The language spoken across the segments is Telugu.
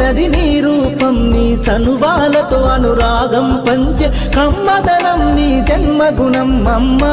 కొలుగుదీరినది నీ రూపం నీ చనువాలతో అనురాగం పంచే కమ్మదనం నీ జన్మగుణం అమ్మా.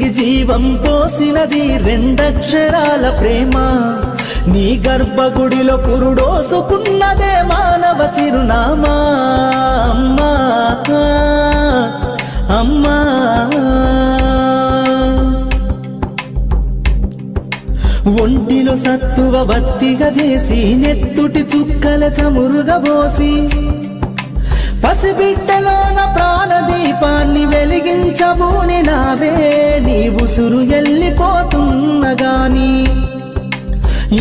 తిరిగి జీవం పోసినది రెండక్షరాల ప్రేమ. నీ గర్భగుడిలో పురుడోసుకున్నదే మానవ చిరునామా. అమ్మా అమ్మా. ఒంటిలో సత్తువ వత్తిగా చేసి నెత్తుటి చుక్కల చమురుగా పోసి పసిబిడ్డలోన ప్రాణదీపాన్ని వెలిగించబూని నావే. నీ ఉసురు ఎల్లిపోతున్నగాని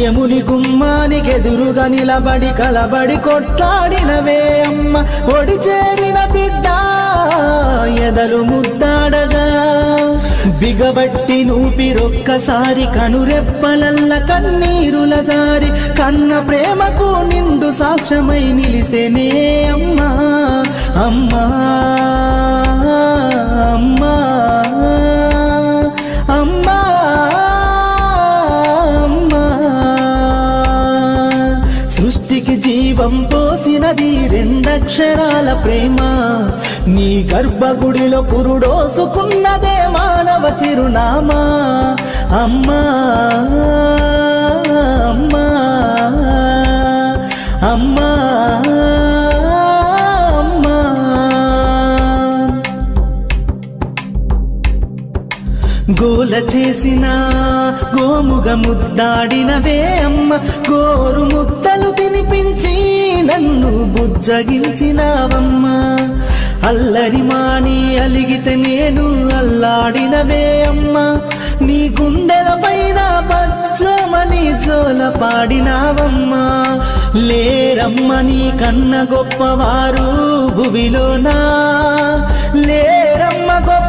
యముని గుమ్మానికి ఎదురుగా నిలబడి కలబడి కొట్లాడినవే అమ్మ. ఒడి చేరిన బిడ్డ ఎదలు ముద్దాడగా. బిగబట్టి నూపిరొక్కసారి కనురెప్పలల్ల కన్నీరుల జారి కన్న ప్రేమకు నిండు సాక్ష్యమై నిలిసేనే అమ్మా అమ్మా అమ్మా అమ్మా అమ్మా. సృష్టికి జీవం పోసినది రెండక్షరాల ప్రేమ. నీ గర్భగుడిలో పురుడోసుకున్నదే మానవ చిరునామా. అమ్మా అమ్మా అమ్మా అమ్మా. గోల చేసిన గోముగ ముద్దాడినవే అమ్మ. గోరు ముద్దలు తినిపించి నన్ను బుజ్జగించినావమ్మా. అల్లరి మాని అలిగితే నేను అల్లాడినవే అమ్మా. నీ గుండెల పైన బజ్జమని జోల పాడినావమ్మా. లేరమ్మ నీ కన్న గొప్పవారు భువిలోనా? లేరమ్మ గొప్ప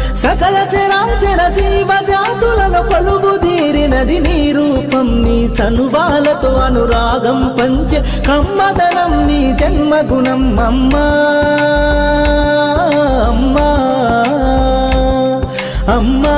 సకల చరాచర జీవ జాతులను కొలుగుదీరినది నీ రూపం. నీ చనువాలతో అనురాగం పంచ కమ్మదనం నీ జన్మగుణం అమ్మా అమ్మా అమ్మా అమ్మా.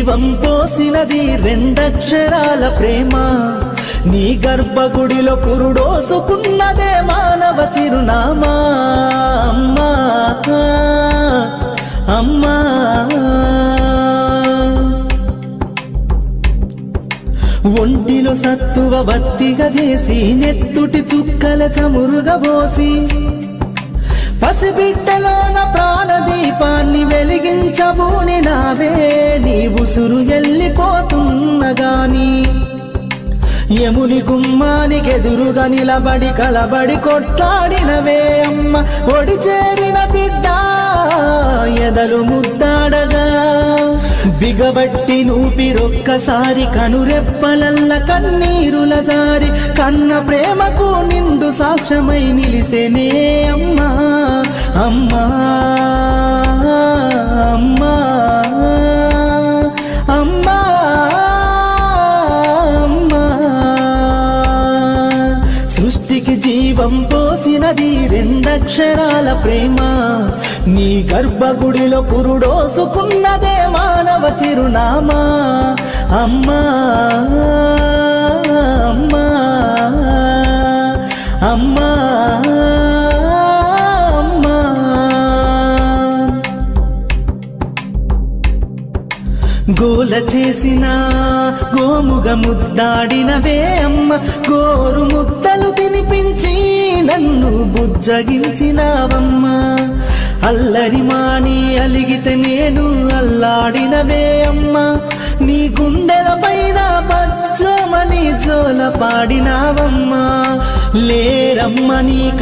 జీవం పోసినది రెండక్షరాల ప్రేమ. నీ గర్భగుడిలో పురుడోసుకున్నదే మానవ చిరునామా. అమ్మా అమ్మా. ఒంటిలో సత్తువ బత్తిగా చేసి నెత్తుటి చుక్కల చమురుగా పోసి పసిబిడ్డలోన ప్రాణదీపాన్ని వెలిగించబూని నావే నీ ఉసురు వెళ్ళిపోతున్న యముని గుమ్మానికి ఎదురుగా నిలబడి కలబడి కొట్లాడినవే అమ్మ. ఒడి చేరిన బిడ్డ ఎదలు ముద్దాడగా. బిగబట్టి నూపిరొక్కసారి కనురెప్పలల్ల కన్నీరుల జారి కన్న ప్రేమకు నిండు సాక్ష్యమై నిలిసేనే అమ్మా అమ్మా అమ్మా అమ్మా అమ్మా. సృష్టికి జీవం పుట్టినది రెండక్షరాల ప్రేమ. నీ గర్భగుడిలో పురుడోసుకున్నదే మానవ చిరునామా. అమ్మా అమ్మా అమ్మా. గోల చేసిన గోముగ ముద్దాడినవే అమ్మ. గోరు ముద్దలు తినిపించి నన్ను బుజ్జగించినావమ్మ. అల్లరి మాని అలిగితే నేను అల్లాడినవే అమ్మ. నీ గుండెల పైన బచ్చమని జోల పాడినావమ్మా. లేరమ్మ నీ